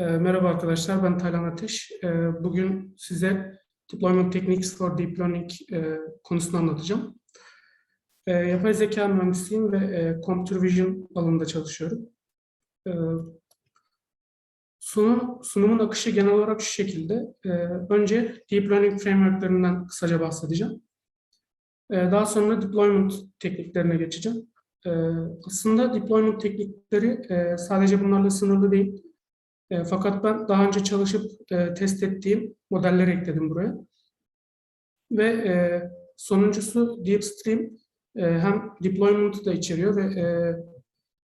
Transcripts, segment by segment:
E, merhaba arkadaşlar, ben Taylan Ateş. E, bugün size Deployment Techniques for Deep Learning e, konusunu anlatacağım. E, yapay zeka mühendisiyim ve e, Computer Vision alanında çalışıyorum. Sunum, sunumun akışı genel olarak şu şekilde. Önce Deep Learning Framework'lerinden kısaca bahsedeceğim. Daha sonra Deployment tekniklerine geçeceğim. Aslında Deployment teknikleri e, sadece bunlarla sınırlı değil. E, fakat ben daha önce çalışıp e, test ettiğim modelleri ekledim buraya. Ve e, sonuncusu DeepStream e, hem deployment'ı da içeriyor ve e,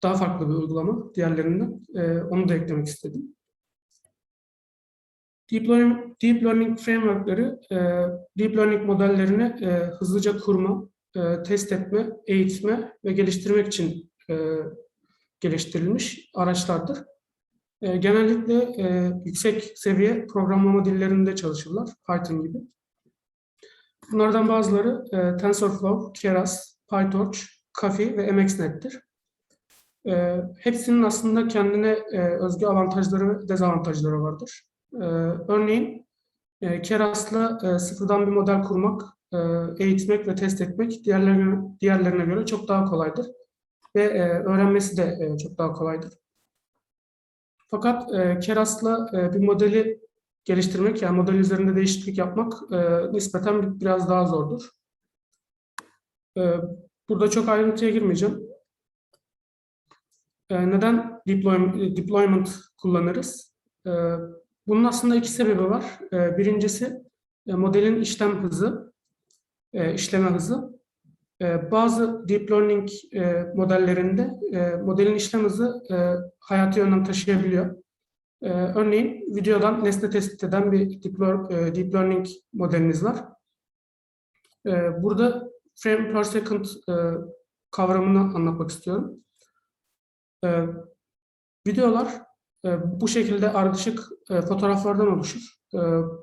daha farklı bir uygulama diğerlerinden. E, onu da eklemek istedim. Deep Learning, Deep Learning Framework'ları e, Deep Learning modellerini e, hızlıca kurma, e, test etme, eğitme ve geliştirmek için e, geliştirilmiş araçlardır. E, genellikle e, yüksek seviye programlama dillerinde çalışırlar, Python gibi. Bunlardan bazıları e, TensorFlow, Keras, PyTorch, Caffe ve MXNet'tir. E, hepsinin aslında kendine e, özgü avantajları ve dezavantajları vardır. E, örneğin e, Keras'la e, sıfırdan bir model kurmak, e, eğitmek ve test etmek diğerlerine, diğerlerine göre çok daha kolaydır. Ve e, öğrenmesi de e, çok daha kolaydır. Fakat e, Keras'la e, bir modeli geliştirmek, yani model üzerinde değişiklik yapmak e, nispeten biraz daha zordur. E, burada çok ayrıntıya girmeyeceğim. E, neden deployment, deployment kullanırız? E, bunun aslında iki sebebi var. E, birincisi e, modelin işlem hızı, e, işleme hızı. E, bazı deep learning e, modellerinde e, modelin işlem hızı e, hayati yönden taşıyabiliyor. E, örneğin videodan nesne tespit eden bir deep, learning modeliniz var. E, burada frame per second kavramını anlatmak istiyorum. Videolar bu şekilde ardışık fotoğraflardan oluşur.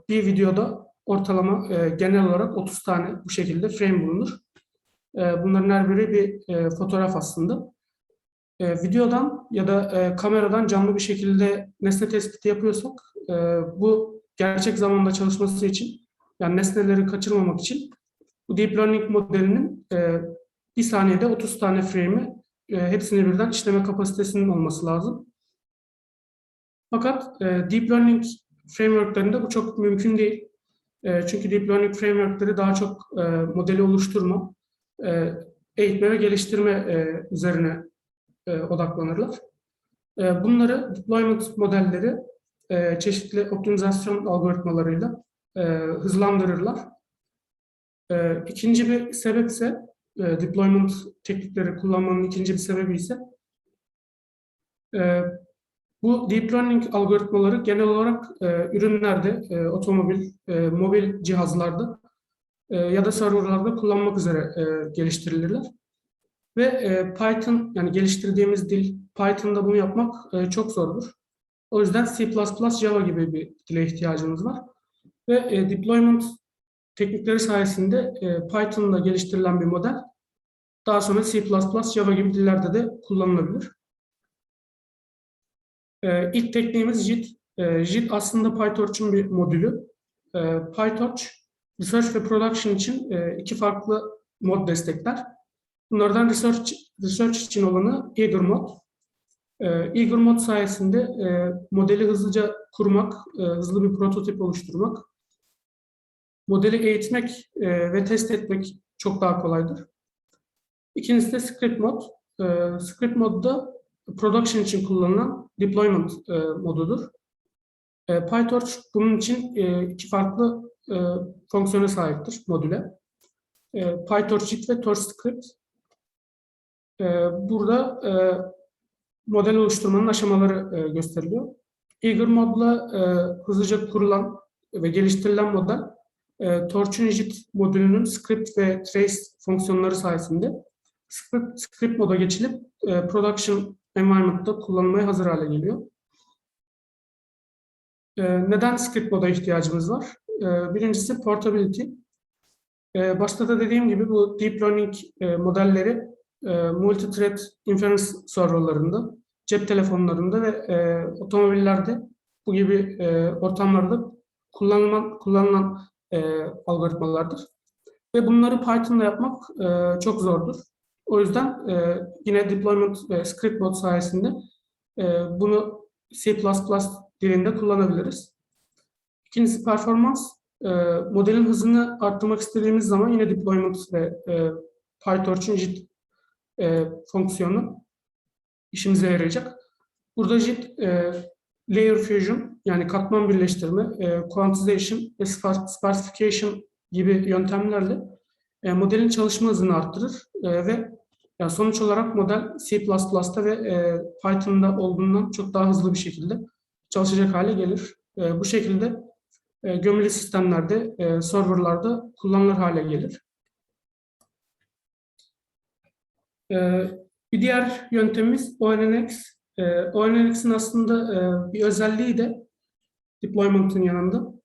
Bir videoda ortalama genel olarak 30 tane bu şekilde frame bulunur. E, bunların her biri bir e, fotoğraf aslında. E, videodan ya da e, kameradan canlı bir şekilde nesne tespiti yapıyorsak e, bu gerçek zamanda çalışması için yani nesneleri kaçırmamak için bu deep learning modelinin bir saniyede 30 tane frame'i hepsini birden işleme kapasitesinin olması lazım. Fakat deep learning frameworklarında bu çok mümkün değil. Çünkü deep learning frameworkları daha çok e, modeli oluşturma, e, eğitme ve geliştirme e, üzerine e, odaklanırlar. Bunları deployment modelleri çeşitli optimizasyon algoritmalarıyla hızlandırırlar. E, ikinci bir sebep ise deployment teknikleri kullanmanın ikinci bir sebebi ise bu deep learning algoritmaları genel olarak ürünlerde, otomobil, mobil cihazlarda e, ya da serverlarda kullanmak üzere e, geliştirilirler. Ve e, Python, yani geliştirdiğimiz dil, Python'da bunu yapmak çok zordur. O yüzden C++, Java gibi bir dile ihtiyacımız var. Ve deployment teknikleri sayesinde Python'da geliştirilen bir model daha sonra C++, Java gibi dillerde de kullanılabilir. E, ilk tekniğimiz JIT. JIT aslında PyTorch'un bir modülü. PyTorch, Research ve Production için e, iki farklı mod destekler. Bunlardan research, research için olanı Eager Mod. E, Eager Mod sayesinde e, modeli hızlıca kurmak, hızlı bir prototip oluşturmak, modeli eğitmek ve test etmek çok daha kolaydır. İkincisi de Script Mod. Script Mod'da production için kullanılan deployment modudur. PyTorch bunun için iki farklı e, fonksiyona sahiptir modüle. E, PyTorch JIT ve TorchScript. E, burada e, model oluşturmanın aşamaları e, gösteriliyor. Eager modla e, hızlıca kurulan ve geliştirilen model e, Torch'un JIT modülünün script ve trace fonksiyonları sayesinde script, script moda geçilip e, production environment'ta kullanılmaya hazır hale geliyor. E, neden script moda ihtiyacımız var? E, birincisi portability. E, başta da dediğim gibi bu deep learning e, modelleri e, multi-thread inference serverlarında, cep telefonlarında ve e, otomobillerde bu gibi ortamlarda kullanılan, kullanılan algoritmalardır. Ve bunları Python'da yapmak çok zordur. O yüzden yine deployment script bot sayesinde bunu C++ dilinde kullanabiliriz. İkincisi performans. E, modelin hızını arttırmak istediğimiz zaman yine deployment ve e, PyTorch'un JIT e, fonksiyonu işimize yarayacak. Burada JIT e, layer fusion yani katman birleştirme, e, quantization ve sparsification gibi yöntemlerle e, modelin çalışma hızını arttırır e, ve yani sonuç olarak model C++'da ve e, Python'da olduğundan çok daha hızlı bir şekilde çalışacak hale gelir. E, bu şekilde e, gömülü sistemlerde, e, serverlarda kullanılır hale gelir. E, bir diğer yöntemimiz ONNX. E, ONNX'in aslında bir özelliği de deployment'ın yanında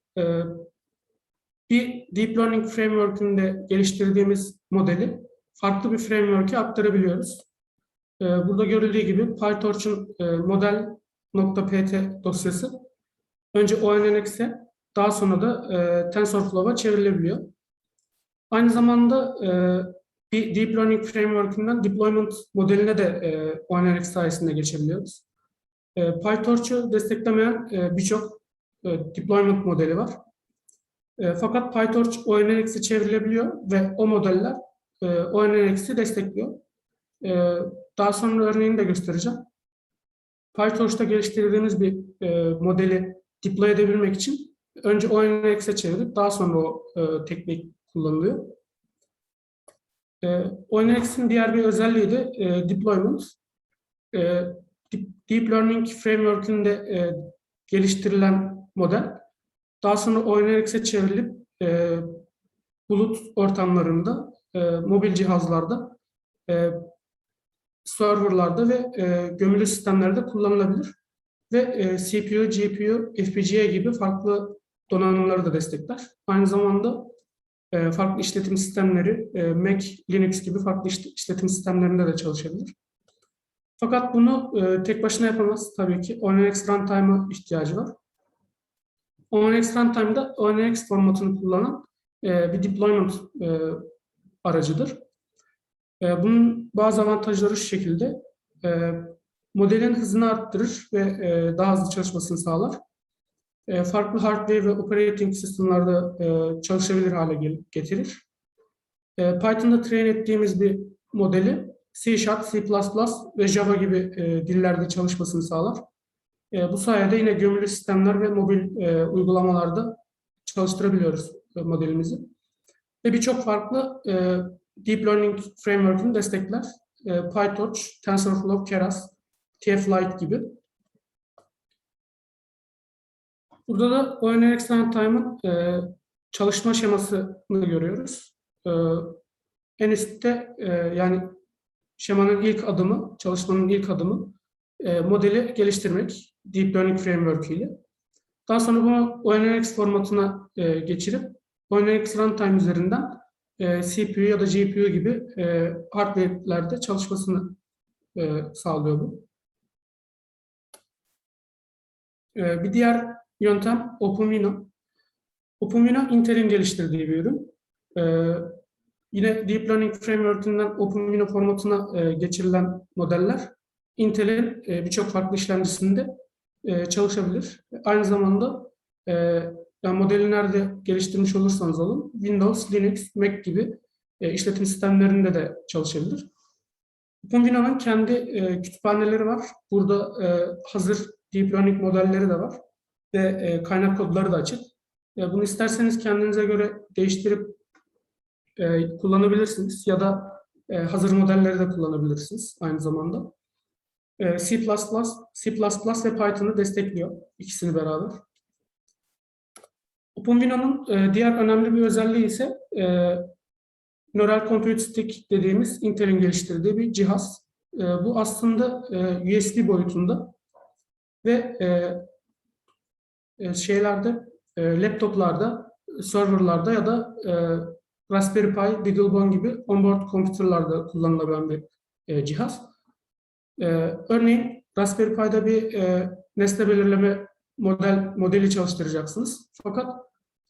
bir Deep Learning Framework'ünde geliştirdiğimiz modeli farklı bir framework'e aktarabiliyoruz. Burada görüldüğü gibi PyTorch'un model.pt dosyası önce ONNX'e daha sonra da e, TensorFlow'a çevrilebiliyor. Aynı zamanda e, bir Deep Learning Framework'ünden deployment modeline de e, ONNX sayesinde geçebiliyoruz. E, PyTorch'u desteklemeyen e, birçok e, deployment modeli var. E, fakat PyTorch ONNX'e çevrilebiliyor ve o modeller e, ONNX'i destekliyor. E, daha sonra örneğini de göstereceğim. PyTorch'ta geliştirdiğimiz bir e, modeli deploy edebilmek için önce ONNX'e çevirip daha sonra o e, teknik kullanılıyor. E, ONNX'in diğer bir özelliği de e, deployment. E, Deep Learning Framework'ünde e, geliştirilen model daha sonra ONNX'e çevrilip e, bulut ortamlarında, e, mobil cihazlarda, e, serverlarda ve e, gömülü sistemlerde kullanılabilir. Ve e, CPU, GPU, FPGA gibi farklı donanımları da destekler. Aynı zamanda e, farklı işletim sistemleri, e, Mac, Linux gibi farklı işletim sistemlerinde de çalışabilir. Fakat bunu e, tek başına yapamaz tabii ki. ONNX runtime'a ihtiyacı var. ONNX runtime'da ONNX formatını kullanan e, bir deployment e, aracıdır. E, bunun bazı avantajları şu şekilde. E, modelin hızını arttırır ve e, daha hızlı çalışmasını sağlar. E, farklı hardware ve operating sistemlerde çalışabilir hale getirir. E, Python'da train ettiğimiz bir modeli C Sharp, C++ ve Java gibi e, dillerde çalışmasını sağlar. E, bu sayede yine gömülü sistemler ve mobil uygulamalarda çalıştırabiliyoruz modelimizi. Ve birçok farklı Deep Learning Framework'ünü destekler. PyTorch, TensorFlow, Keras, TF-Lite gibi. Burada da ONNX Runtime'ın e, çalışma şemasını görüyoruz. E, en üstte e, yani şemanın ilk adımı, çalışmanın ilk adımı e, modeli geliştirmek Deep Learning Framework ile. Daha sonra bunu ONNX formatına e, geçirip ONNX Runtime üzerinden e, CPU ya da GPU gibi e, hardware'lerde çalışmasını e, sağlıyor bu. E, bir diğer yöntem OpenVINO. OpenVINO Intel'in geliştirdiği bir ürün. E, yine Deep Learning Framework'ünden OpenVINO formatına e, geçirilen modeller Intel'in e, birçok farklı işlemcisinde e, çalışabilir. Aynı zamanda e, yani modeli nerede geliştirmiş olursanız olun Windows, Linux, Mac gibi e, işletim sistemlerinde de çalışabilir. OpenVINO'nun kendi e, kütüphaneleri var. Burada e, hazır deep learning modelleri de var ve e, kaynak kodları da açık. E, bunu isterseniz kendinize göre değiştirip e, kullanabilirsiniz ya da e, hazır modelleri de kullanabilirsiniz aynı zamanda. E, C++, C++ ve Python'ı destekliyor ikisini beraber. OpenVINO'nun e, diğer önemli bir özelliği ise e, Neural Compute Stick dediğimiz Intel'in geliştirdiği bir cihaz. E, bu aslında e, USB boyutunda ve e, şeylerde, e, laptoplarda, serverlarda ya da e, Raspberry Pi, BeagleBone gibi onboard computerlarda kullanılabilen bir e, cihaz. E, örneğin Raspberry Pi'da bir e, nesne belirleme model modeli çalıştıracaksınız. Fakat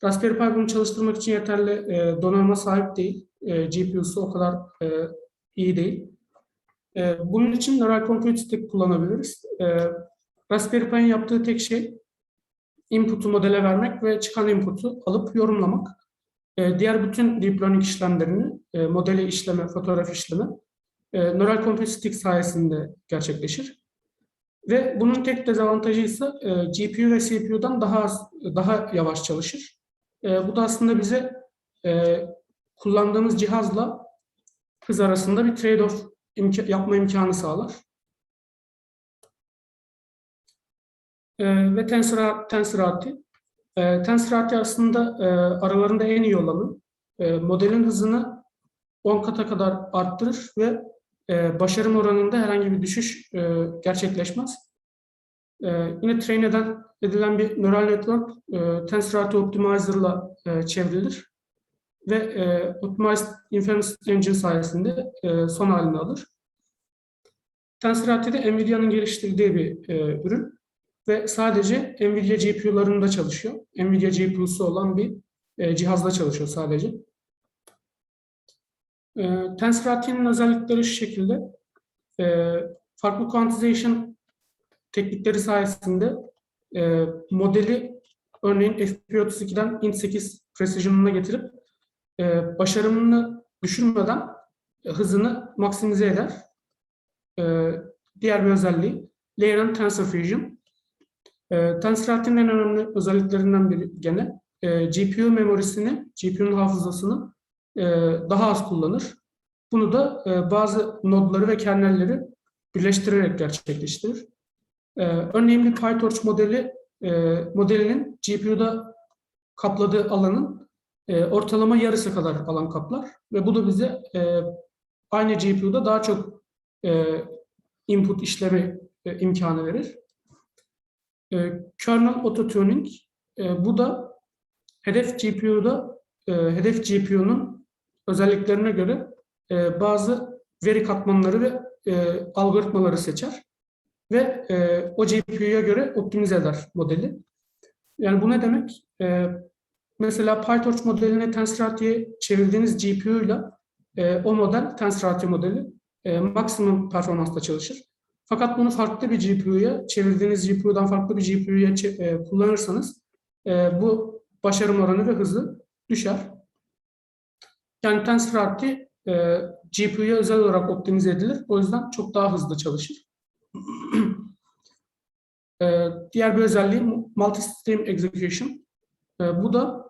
Raspberry Pi bunu çalıştırmak için yeterli e, donanıma sahip değil. E, GPU'su o kadar e, iyi değil. E, bunun için Neural Compute Stick kullanabiliriz. E, Raspberry Pi'nin yaptığı tek şey input'u modele vermek ve çıkan input'u alıp yorumlamak. E, diğer bütün deep learning işlemlerini, e, modeli işleme, fotoğraf işleme e, Neural Compute Stick sayesinde gerçekleşir. Ve bunun tek dezavantajı ise e, GPU ve CPU'dan daha az, daha yavaş çalışır. E, bu da aslında bize e, kullandığımız cihazla hız arasında bir trade-off imka- yapma imkanı sağlar. E, ve TensorA- TensorRT. E, TensorRT aslında e, aralarında en iyi olanı. E, modelin hızını 10 kata kadar arttırır ve e, başarım oranında herhangi bir düşüş e, gerçekleşmez. E, yine train edilen bir neural network e, TensorRT Optimizer'la e, çevrilir ve e, Optimized Inference Engine sayesinde e, son halini alır. TensorRT de NVIDIA'nın geliştirdiği bir e, ürün ve sadece NVIDIA GPU'larında çalışıyor. NVIDIA GPU'su olan bir e, cihazda çalışıyor sadece. E, TensorRT'nin özellikleri şu şekilde. E, farklı quantization teknikleri sayesinde e, modeli örneğin FP32'den int8 precision'ına getirip e, başarımını düşürmeden e, hızını maksimize eder. E, diğer bir özelliği Layer and Tensor Fusion. E, TensorRT'nin en önemli özelliklerinden biri gene e, GPU memorisini, GPU'nun hafızasını e, daha az kullanır. Bunu da e, bazı nodları ve kernelleri birleştirerek gerçekleştirir. E, örneğin bir PyTorch modeli e, modelinin GPU'da kapladığı alanın e, ortalama yarısı kadar alan kaplar ve bu da bize e, aynı GPU'da daha çok e, input işleme e, imkanı verir. E, kernel auto tuning e, bu da hedef GPU'da e, hedef GPU'nun özelliklerine göre e, bazı veri katmanları ve e, algoritmaları seçer ve e, o GPU'ya göre optimize eder modeli. Yani bu ne demek? E, mesela PyTorch modeline TensorRT'ye çevirdiğiniz GPU ile o model TensorRT modeli e, maksimum performansla çalışır. Fakat bunu farklı bir GPU'ya, çevirdiğiniz GPU'dan farklı bir GPU'ya e, kullanırsanız e, bu başarım oranı ve hızı düşer. Yani TensorRT e, GPU'ya özel olarak optimize edilir. O yüzden çok daha hızlı çalışır. e, diğer bir özelliği multi-stream execution. E, bu da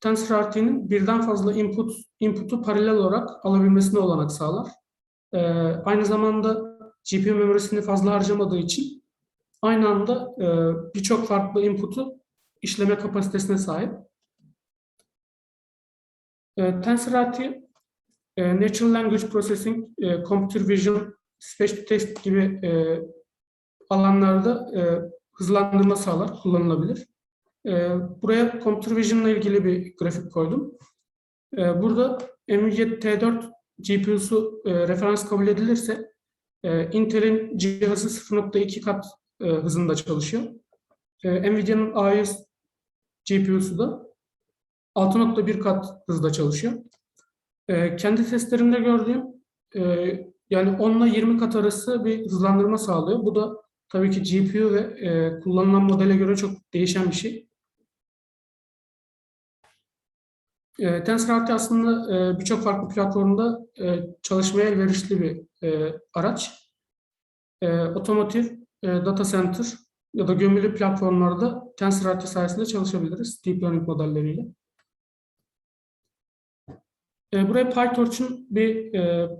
TensorRT'nin birden fazla input input'u paralel olarak alabilmesine olanak sağlar. E, aynı zamanda GPU memorisini fazla harcamadığı için aynı anda e, birçok farklı input'u işleme kapasitesine sahip. E, TensorRT, e, Natural Language Processing, e, Computer Vision, Speech to Text gibi e, alanlarda e, hızlandırma sağlar, kullanılabilir. E, buraya Computer Vision ile ilgili bir grafik koydum. E, burada NVIDIA T4 GPU'su e, referans kabul edilirse e, Intel'in cihazı 0.2 kat e, hızında çalışıyor. E, Nvidia'nın A100 GPU'su da 6.1 kat hızda çalışıyor. E, kendi testlerimde gördüğüm e, yani 10 ile 20 kat arası bir hızlandırma sağlıyor. Bu da tabii ki GPU ve e, kullanılan modele göre çok değişen bir şey. TensorRT aslında birçok farklı platformda e, çalışmaya elverişli bir e, araç. E, otomotiv, e, data center ya da gömülü platformlarda TensorRT sayesinde çalışabiliriz deep learning modelleriyle. E, buraya PyTorch'un bir e,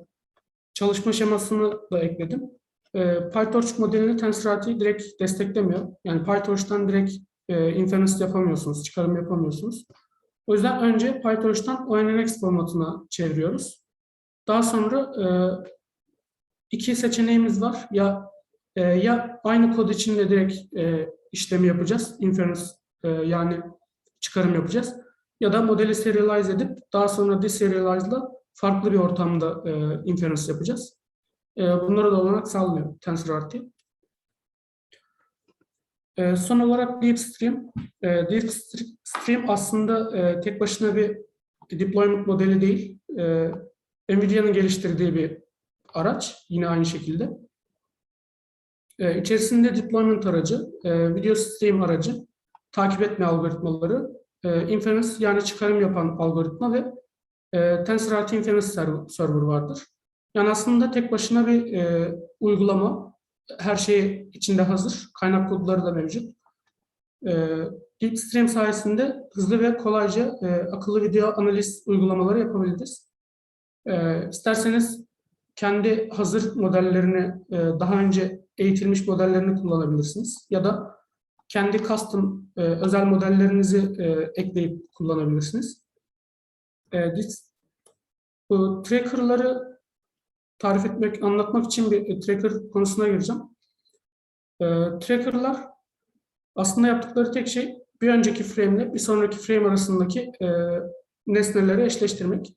çalışma şemasını da ekledim. E, PyTorch modelini TensorRT direkt desteklemiyor. Yani PyTorch'tan direkt e, inference yapamıyorsunuz, çıkarım yapamıyorsunuz. O yüzden önce PyTorch'tan ONNX formatına çeviriyoruz. Daha sonra e, iki seçeneğimiz var. Ya e, ya aynı kod içinde direkt e, işlemi yapacağız, inference e, yani çıkarım yapacağız. Ya da modeli serialize edip daha sonra deserialize'la farklı bir ortamda e, inference yapacağız. E, bunlara da olanak sağlıyor TensorRT. E, son olarak DeepStream. E, DeepStream aslında e, tek başına bir deployment modeli değil. E, NVIDIA'nın geliştirdiği bir araç. Yine aynı şekilde. E, içerisinde deployment aracı, e, video stream aracı, takip etme algoritmaları, e, inference yani çıkarım yapan algoritma ve e, TensorRT inference server, vardır. Yani aslında tek başına bir e, uygulama. Her şey içinde hazır. Kaynak kodları da mevcut. E, DeepStream sayesinde hızlı ve kolayca e, akıllı video analiz uygulamaları yapabiliriz. E, isterseniz kendi hazır modellerini, e, daha önce eğitilmiş modellerini kullanabilirsiniz. Ya da kendi custom e, özel modellerinizi e, ekleyip kullanabilirsiniz. E, bu tracker'ları tarif etmek, anlatmak için bir tracker konusuna gireceğim. E, tracker'lar aslında yaptıkları tek şey bir önceki frame ile bir sonraki frame arasındaki nesneleri eşleştirmek.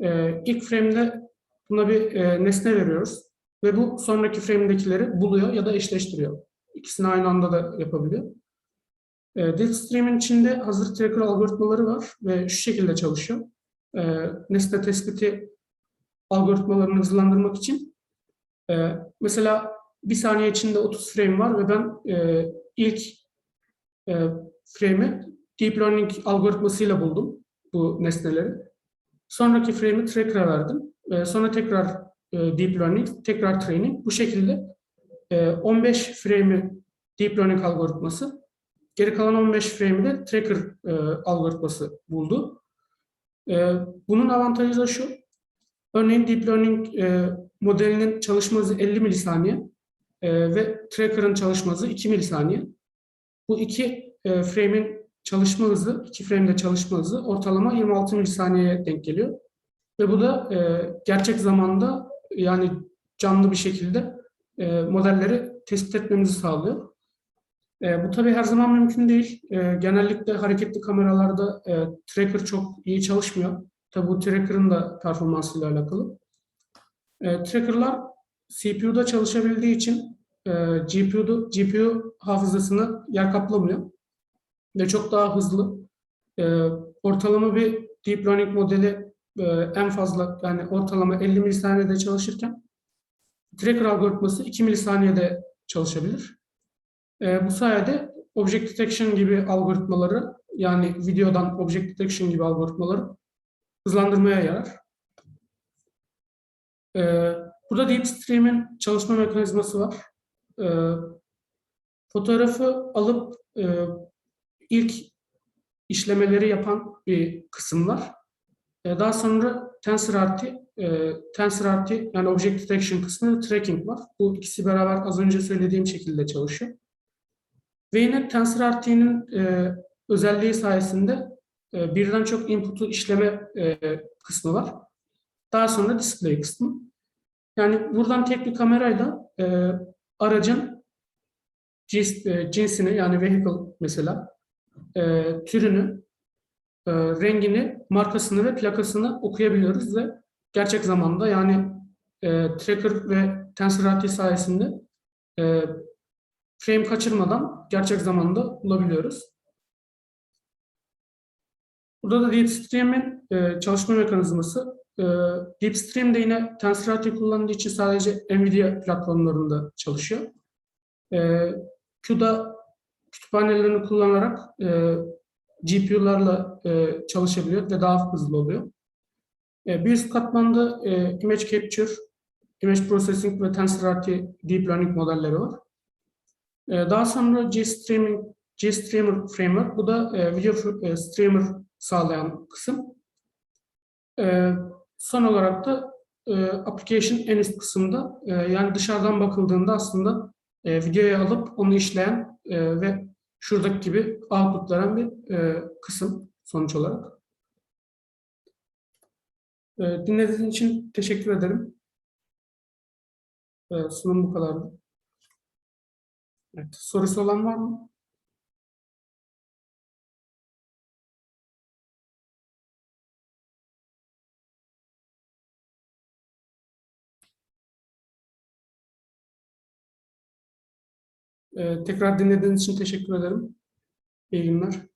E, ilk frame'de buna bir e, nesne veriyoruz ve bu sonraki frame'dekileri buluyor ya da eşleştiriyor. İkisini aynı anda da yapabiliyor. E, Deepstream'in içinde hazır tracker algoritmaları var ve şu şekilde çalışıyor. E, nesne tespiti algoritmalarını hızlandırmak için e, mesela bir saniye içinde 30 frame var ve ben e, ilk e, frame'i deep learning algoritmasıyla buldum bu nesneleri. Sonraki frame'i tracker'a verdim. E, sonra tekrar e, deep learning, tekrar training. Bu şekilde e, 15 frame'i deep learning algoritması, geri kalan 15 frame'i de tracker e, algoritması buldu. E, bunun avantajı da şu, Örneğin Deep Learning e, modelinin çalışma hızı 50 milisaniye e, ve Tracker'ın çalışma hızı 2 milisaniye. Bu iki e, frame'in çalışma hızı, iki frame'de çalışma hızı ortalama 26 milisaniyeye denk geliyor. Ve bu da e, gerçek zamanda yani canlı bir şekilde e, modelleri tespit etmemizi sağlıyor. E, bu tabii her zaman mümkün değil. E, genellikle hareketli kameralarda e, tracker çok iyi çalışmıyor. Tabi bu tracker'ın da performansıyla alakalı. E, tracker'lar CPU'da çalışabildiği için e, GPU'da, GPU hafızasını yer kaplamıyor. Ve çok daha hızlı. E, ortalama bir deep learning modeli e, en fazla yani ortalama 50 milisaniyede çalışırken tracker algoritması 2 milisaniyede çalışabilir. E, bu sayede object detection gibi algoritmaları yani videodan object detection gibi algoritmaları hızlandırmaya yarar. Ee, burada DeepStream'in çalışma mekanizması var. Ee, fotoğrafı alıp e, ilk işlemeleri yapan bir kısım var. Ee, daha sonra TensorRT, e, TensorRT yani Object Detection kısmı tracking var. Bu ikisi beraber az önce söylediğim şekilde çalışıyor. Ve yine TensorRT'nin e, özelliği sayesinde e, birden çok input'u işleme e, kısmı var. Daha sonra display kısmı. Yani buradan tek bir kamerayla e, aracın cins, e, cinsini yani vehicle mesela e, türünü, e, rengini, markasını ve plakasını okuyabiliyoruz ve gerçek zamanda yani e, tracker ve TensorRT sayesinde e, frame kaçırmadan gerçek zamanda bulabiliyoruz. Burada da DeepStream'in e, çalışma mekanizması. E, DeepStream de yine TensorRT kullandığı için sadece NVIDIA platformlarında çalışıyor. E, CUDA kütüphanelerini kullanarak e, GPU'larla e, çalışabiliyor ve daha hızlı oluyor. E, bir üst katmanda e, Image Capture, Image Processing ve TensorRT Deep Learning modelleri var. E, daha sonra GStreaming, GStreamer Framework, bu da e, video e, streamer sağlayan kısım. E, son olarak da e, application en üst kısımda e, yani dışarıdan bakıldığında aslında e, videoyu alıp onu işleyen e, ve şuradaki gibi output bir e, kısım sonuç olarak. E, dinlediğiniz için teşekkür ederim. E, sunum bu kadardı. Evet, sorusu olan var mı? Tekrar dinlediğiniz için teşekkür ederim. İyi günler.